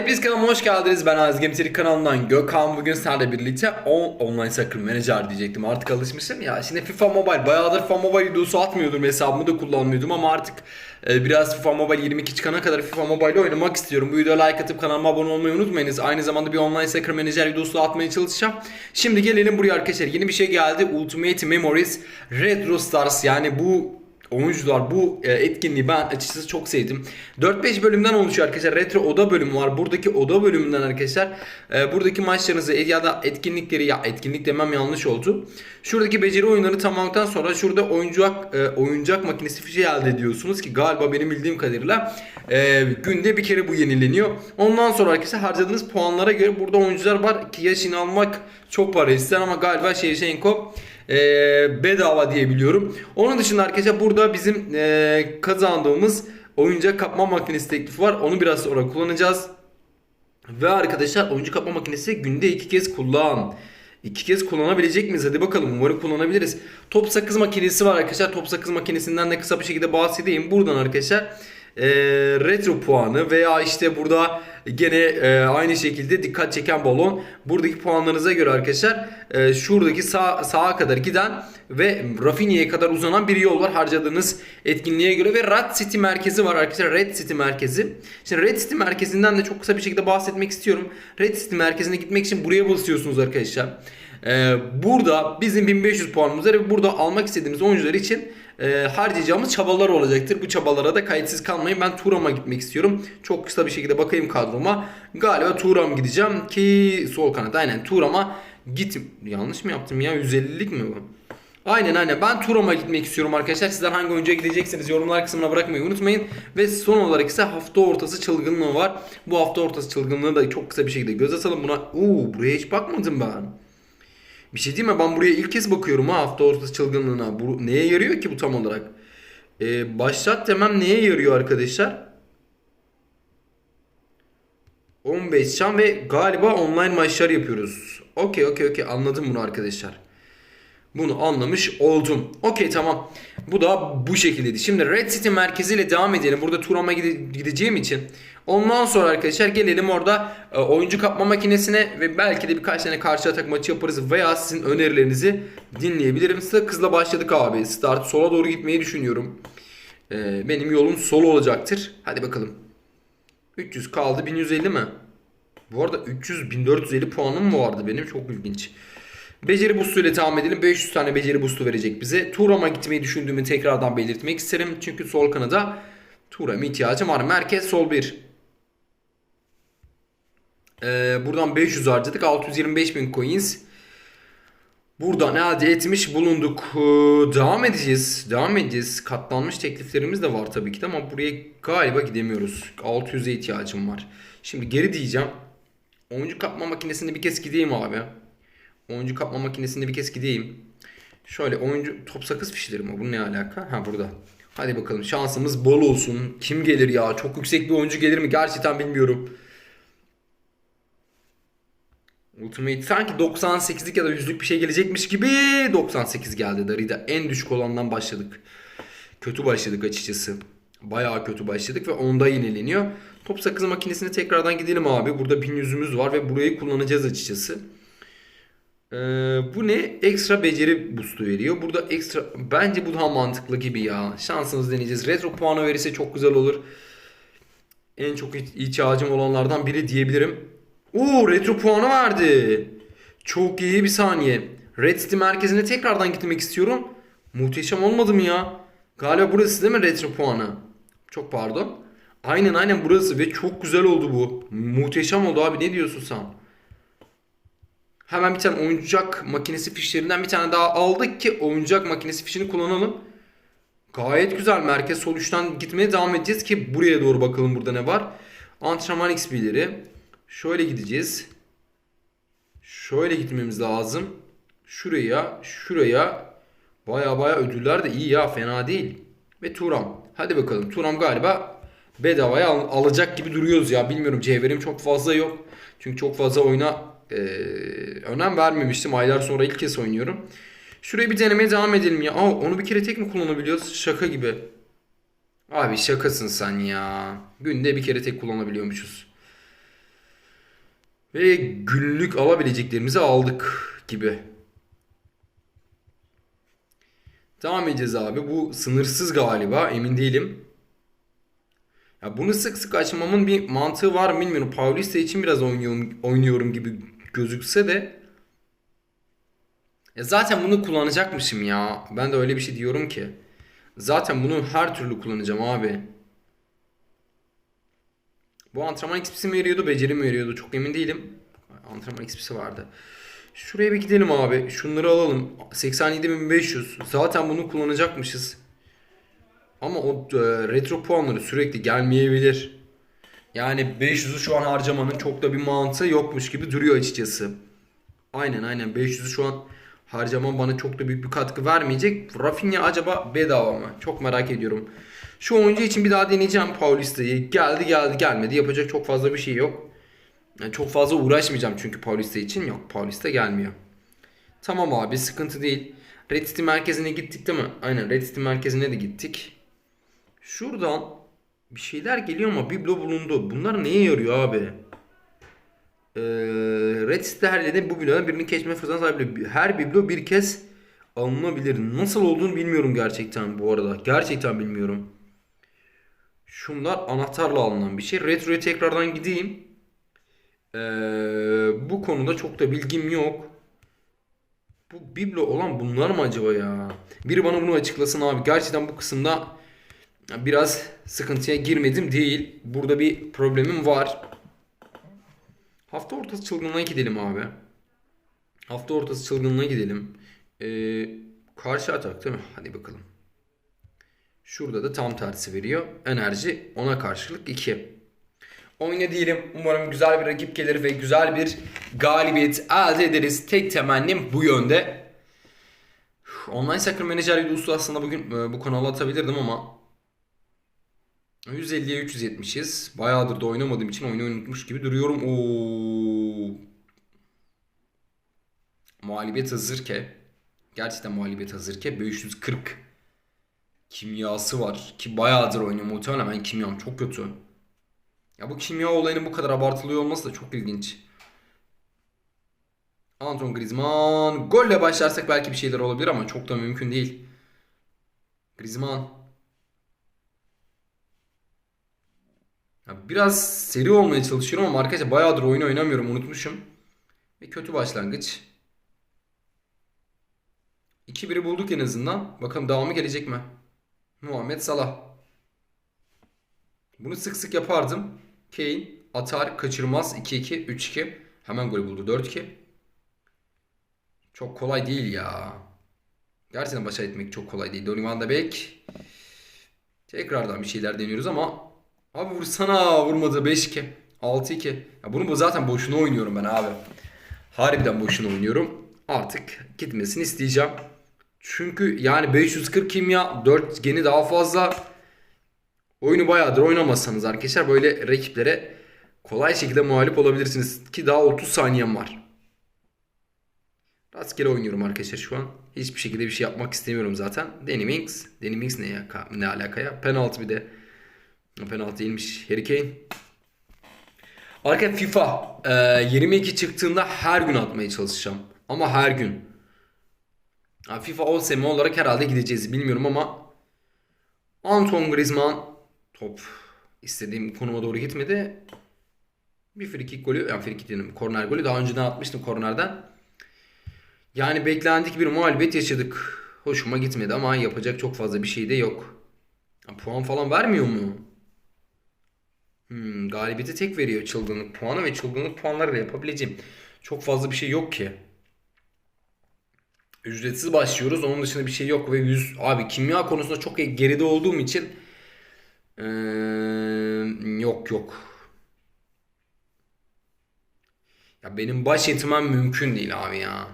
Hepiniz kanalıma hoş geldiniz. Ben Aziz Gemselik kanalından Gökhan. Bugün sizlerle birlikte on, Online Soccer Manager diyecektim. Artık alışmışım ya. Şimdi FIFA Mobile. Bayağıdır FIFA Mobile videosu atmıyordum. Hesabımı da kullanmıyordum ama artık e, biraz FIFA Mobile 22 çıkana kadar FIFA Mobile oynamak istiyorum. Bu videoya like atıp kanalıma abone olmayı unutmayınız. Aynı zamanda bir Online Soccer Manager videosu atmaya çalışacağım. Şimdi gelelim buraya arkadaşlar. Yeni bir şey geldi. Ultimate Memories Retro Stars. Yani bu oyuncular bu e, etkinliği ben açıkçası çok sevdim. 4-5 bölümden oluşuyor arkadaşlar. Retro oda bölümü var. Buradaki oda bölümünden arkadaşlar e, buradaki maçlarınızı ya da etkinlikleri ya etkinlik demem yanlış oldu. Şuradaki beceri oyunları tamamladıktan sonra şurada oyuncak e, oyuncak makinesi fişi elde ediyorsunuz ki galiba benim bildiğim kadarıyla e, günde bir kere bu yenileniyor. Ondan sonra arkadaşlar harcadığınız puanlara göre burada oyuncular var ki yaşını almak çok para ister ama galiba Şevşenko e, bedava diye biliyorum. Onun dışında arkadaşlar burada bizim e, kazandığımız oyuncak kapma makinesi teklifi var. Onu biraz sonra kullanacağız. Ve arkadaşlar oyuncu kapma makinesi günde iki kez kullan. İki kez kullanabilecek miyiz? Hadi bakalım umarım kullanabiliriz. Top sakız makinesi var arkadaşlar. Top sakız makinesinden de kısa bir şekilde bahsedeyim. Buradan arkadaşlar e, retro puanı veya işte burada gene e, aynı şekilde dikkat çeken balon buradaki puanlarınıza göre arkadaşlar e, şuradaki sağ, sağa kadar giden ve Rafinha'ya kadar uzanan bir yol var harcadığınız etkinliğe göre ve Red City merkezi var arkadaşlar Red City merkezi. Şimdi Red City merkezinden de çok kısa bir şekilde bahsetmek istiyorum. Red City merkezine gitmek için buraya basıyorsunuz arkadaşlar. Ee, burada bizim 1500 puanımız var ve burada almak istediğimiz oyuncular için e, harcayacağımız çabalar olacaktır. Bu çabalara da kayıtsız kalmayın. Ben Turam'a gitmek istiyorum. Çok kısa bir şekilde bakayım kadroma. Galiba Turam gideceğim ki sol kanat. Aynen Turam'a git. Yanlış mı yaptım ya? 150'lik mi bu? Aynen aynen. Ben Turam'a gitmek istiyorum arkadaşlar. Sizler hangi oyuncuya gideceksiniz yorumlar kısmına bırakmayı unutmayın. Ve son olarak ise hafta ortası çılgınlığı var. Bu hafta ortası çılgınlığı da çok kısa bir şekilde göz atalım buna. Oo buraya hiç bakmadım ben. Bir şey diyeyim mi? Ben buraya ilk kez bakıyorum ha hafta ortası çılgınlığına. Bu neye yarıyor ki bu tam olarak? Ee, başlat demem neye yarıyor arkadaşlar? 15 şan ve galiba online maçlar yapıyoruz. Okey okey okey anladım bunu arkadaşlar. Bunu anlamış oldum. Okey tamam. Bu da bu şekildeydi. Şimdi Red City merkeziyle devam edelim. Burada Turam'a gide- gideceğim için. Ondan sonra arkadaşlar gelelim orada e, oyuncu kapma makinesine ve belki de birkaç tane karşı atak maçı yaparız veya sizin önerilerinizi dinleyebilirim. Size kızla başladık abi. Start sola doğru gitmeyi düşünüyorum. E, benim yolum sol olacaktır. Hadi bakalım. 300 kaldı 1150 mi? Bu arada 300 1450 puanım mı vardı benim? Çok ilginç. Beceri boostu ile devam edelim. 500 tane beceri boostu verecek bize. Turam'a gitmeyi düşündüğümü tekrardan belirtmek isterim. Çünkü sol kanada Turam'a ihtiyacım var. Merkez sol 1. Ee, buradan 500 harcadık. 625 bin coins. Buradan elde etmiş bulunduk. Ee, devam edeceğiz. Devam edeceğiz. Katlanmış tekliflerimiz de var tabii ki de ama buraya galiba gidemiyoruz. 600'e ihtiyacım var. Şimdi geri diyeceğim. Oyuncu kapma makinesinde bir kez gideyim abi. Oyuncu kapma makinesinde bir kez gideyim. Şöyle oyuncu top sakız fişleri mi? Bu ne alaka? Ha burada. Hadi bakalım şansımız bol olsun. Kim gelir ya? Çok yüksek bir oyuncu gelir mi? Gerçekten bilmiyorum. Ultimate sanki 98'lik ya da 100'lük bir şey gelecekmiş gibi 98 geldi Darida. En düşük olandan başladık. Kötü başladık açıkçası. Bayağı kötü başladık ve onda yenileniyor. Top sakız makinesine tekrardan gidelim abi. Burada 1100'ümüz var ve burayı kullanacağız açıkçası. Ee, bu ne? Ekstra beceri boost'u veriyor. Burada ekstra bence bu daha mantıklı gibi ya. Şansımızı deneyeceğiz. Retro puanı verirse çok güzel olur. En çok ihtiyacım olanlardan biri diyebilirim. Oo retro puanı verdi. Çok iyi bir saniye. Red City merkezine tekrardan gitmek istiyorum. Muhteşem olmadı mı ya? Galiba burası değil mi retro puanı? Çok pardon. Aynen aynen burası ve çok güzel oldu bu. Muhteşem oldu abi ne diyorsun sen? Hemen bir tane oyuncak makinesi fişlerinden bir tane daha aldık ki oyuncak makinesi fişini kullanalım. Gayet güzel. Merkez sol üçten gitmeye devam edeceğiz ki buraya doğru bakalım burada ne var. Antrenman XP'leri. Şöyle gideceğiz. Şöyle gitmemiz lazım. Şuraya, şuraya. Baya baya ödüller de iyi ya fena değil. Ve Turam. Hadi bakalım. Turam galiba bedavaya al- alacak gibi duruyoruz ya. Bilmiyorum cevherim çok fazla yok. Çünkü çok fazla oyuna e, önem vermemiştim. Aylar sonra ilk kez oynuyorum. Şuraya bir denemeye devam edelim ya. Aa, onu bir kere tek mi kullanabiliyoruz? Şaka gibi. Abi şakasın sen ya. Günde bir kere tek kullanabiliyormuşuz. Ve günlük alabileceklerimizi aldık gibi. Devam edeceğiz abi. Bu sınırsız galiba. Emin değilim. Ya bunu sık sık açmamın bir mantığı var mı bilmiyorum. Paulista için biraz oynuyorum, oynuyorum gibi gözükse de ya zaten bunu kullanacakmışım ya. Ben de öyle bir şey diyorum ki. Zaten bunu her türlü kullanacağım abi. Bu antrenman XP'si mi veriyordu, beceri mi veriyordu çok emin değilim. Antrenman XP'si vardı. Şuraya bir gidelim abi. Şunları alalım. 87.500. Zaten bunu kullanacakmışız. Ama o e, retro puanları sürekli gelmeyebilir. Yani 500'ü şu an harcamanın çok da bir mantığı yokmuş gibi duruyor açıkçası. Aynen aynen 500'ü şu an harcamam bana çok da büyük bir katkı vermeyecek. Rafinha acaba bedava mı? Çok merak ediyorum. Şu oyuncu için bir daha deneyeceğim Paulista'yı. Geldi geldi gelmedi. Yapacak çok fazla bir şey yok. Yani çok fazla uğraşmayacağım çünkü Paulista için. Yok Paulista gelmiyor. Tamam abi sıkıntı değil. Red City merkezine gittik değil mi? Aynen Red City merkezine de gittik. Şuradan bir şeyler geliyor ama biblo bulundu. Bunlar neye yarıyor abi? Ee, Red City her yerinde bu biblodan birini geçme fırsatına sahip. Her biblo bir kez alınabilir. Nasıl olduğunu bilmiyorum gerçekten bu arada. Gerçekten bilmiyorum. Şunlar anahtarla alınan bir şey. Retro'ya tekrardan gideyim. Ee, bu konuda çok da bilgim yok. Bu biblo olan bunlar mı acaba ya? Biri bana bunu açıklasın abi. Gerçekten bu kısımda biraz sıkıntıya girmedim değil. Burada bir problemim var. Hafta ortası çılgınlığa gidelim abi. Hafta ortası çılgınlığa gidelim. Ee, karşı atak değil mi? Hadi bakalım. Şurada da tam tersi veriyor. Enerji ona karşılık 2. Oyuna diyelim. Umarım güzel bir rakip gelir ve güzel bir galibiyet elde ederiz. Tek temennim bu yönde. Online Soccer Manager videosu aslında bugün e, bu kanala atabilirdim ama 150'ye 370'iz. Bayağıdır da oynamadığım için oyunu unutmuş gibi duruyorum. Oo. Muhalibet hazır ki. Gerçekten muhalibet hazır ki 540 kimyası var. Ki bayağıdır oynuyor muhtemelen ben kimyam çok kötü. Ya bu kimya olayının bu kadar abartılıyor olması da çok ilginç. Anton Griezmann. Golle başlarsak belki bir şeyler olabilir ama çok da mümkün değil. Griezmann. Biraz seri olmaya çalışıyorum ama arkadaşlar bayağıdır oyun oynamıyorum unutmuşum. Ve kötü başlangıç. 2-1'i bulduk en azından. Bakalım devamı gelecek mi? Muhammed Salah. Bunu sık sık yapardım. Kane atar kaçırmaz 2-2 3-2 hemen gol buldu 4-2. Çok kolay değil ya. Gerçekten başa etmek çok kolay değil. Donny van de. Tekrardan bir şeyler deniyoruz ama abi vursana vurmadı 5-2 6-2. Ya bunu bu zaten boşuna oynuyorum ben abi. Harbiden boşuna oynuyorum. Artık gitmesini isteyeceğim. Çünkü yani 540 kimya 4 geni daha fazla. Oyunu bayağıdır oynamazsanız arkadaşlar böyle rakiplere kolay şekilde mağlup olabilirsiniz. Ki daha 30 saniyem var. Rastgele oynuyorum arkadaşlar şu an. Hiçbir şekilde bir şey yapmak istemiyorum zaten. Danny Minks ne, ne alaka ya? Penaltı bir de. Penaltı değilmiş. Harry Kane. Arkadaşlar FIFA e, 22 çıktığında her gün atmaya çalışacağım. Ama her gün. FIFA OSM olarak herhalde gideceğiz bilmiyorum ama Anton Griezmann top istediğim konuma doğru gitmedi. Bir free kick golü, yani free kick dedim, korner golü daha önceden atmıştım kornerden. Yani beklendik bir muhalefet yaşadık. Hoşuma gitmedi ama yapacak çok fazla bir şey de yok. Ya, puan falan vermiyor mu? Hmm, galibiyeti tek veriyor çılgınlık puanı ve çılgınlık puanlarıyla yapabileceğim. Çok fazla bir şey yok ki. Ücretsiz başlıyoruz. Onun dışında bir şey yok ve 100 abi kimya konusunda çok geride olduğum için ee, yok yok. Ya benim baş etmem mümkün değil abi ya.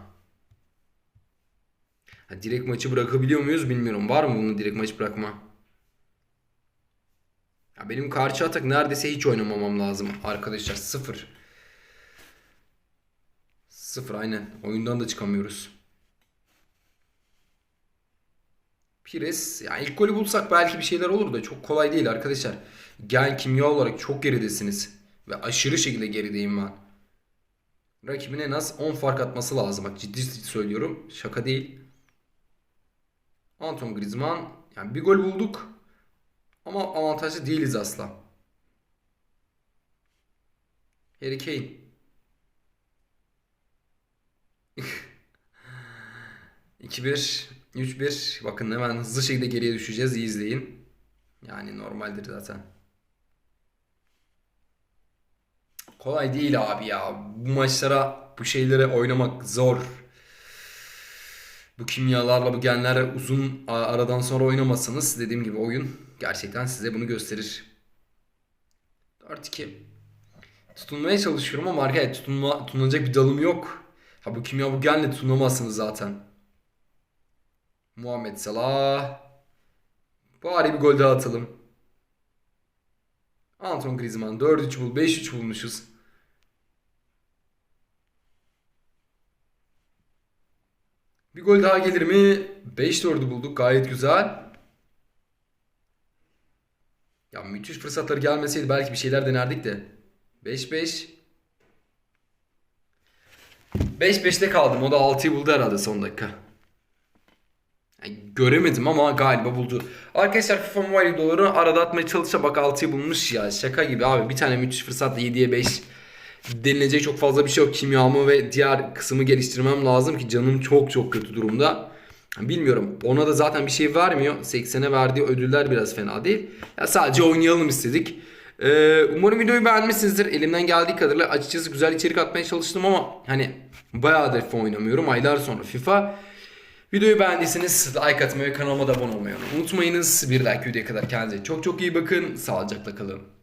Ha, direkt maçı bırakabiliyor muyuz bilmiyorum. Var mı bunu direkt maç bırakma? Ya benim karşı atak neredeyse hiç oynamamam lazım arkadaşlar. Sıfır. Sıfır aynen. Oyundan da çıkamıyoruz. Pires yani ilk golü bulsak belki bir şeyler olur da çok kolay değil arkadaşlar. Gen kimya olarak çok geridesiniz. Ve aşırı şekilde gerideyim ben. rakibine en az 10 fark atması lazım. Bak ciddi söylüyorum. Şaka değil. Anton Griezmann. Yani bir gol bulduk. Ama avantajlı değiliz asla. Harry Kane. İki bir, üç bir. Bakın hemen hızlı şekilde geriye düşeceğiz. İyi izleyin. Yani normaldir zaten. Kolay değil abi ya. Bu maçlara, bu şeylere oynamak zor. Bu kimyalarla, bu genlerle uzun aradan sonra oynamasanız dediğim gibi oyun gerçekten size bunu gösterir. 4-2. Tutunmaya çalışıyorum ama arkadaşlar tutunma, tutunacak bir dalım yok. Ha bu kimya bu genle tutunamazsınız zaten. Muhammed Salah. Bari bir gol daha atalım. Anton Griezmann 4-3 bul 5-3 bulmuşuz. Bir gol daha gelir mi? 5-4'ü bulduk gayet güzel. Ya müthiş fırsatları gelmeseydi belki bir şeyler denerdik de. 5-5. 5-5'te kaldım. O da 6'yı buldu herhalde son dakika. Yani göremedim ama galiba buldu. Arkadaşlar FIFA Mobile videoları arada atmaya çalışa bak 6'yı bulmuş ya. Şaka gibi abi. Bir tane müthiş fırsatla 7'ye 5 denilecek çok fazla bir şey yok. Kimyamı ve diğer kısmı geliştirmem lazım ki canım çok çok kötü durumda. Bilmiyorum. Ona da zaten bir şey vermiyor. 80'e verdiği ödüller biraz fena değil. Ya sadece oynayalım istedik. Ee, umarım videoyu beğenmişsinizdir. Elimden geldiği kadarıyla açıkçası güzel içerik atmaya çalıştım ama hani bayağıdır FIFA oynamıyorum. Aylar sonra FIFA. Videoyu beğendiyseniz like atmayı ve kanalıma da abone olmayı unutmayınız. Bir dahaki videoya kadar kendinize çok çok iyi bakın. Sağlıcakla kalın.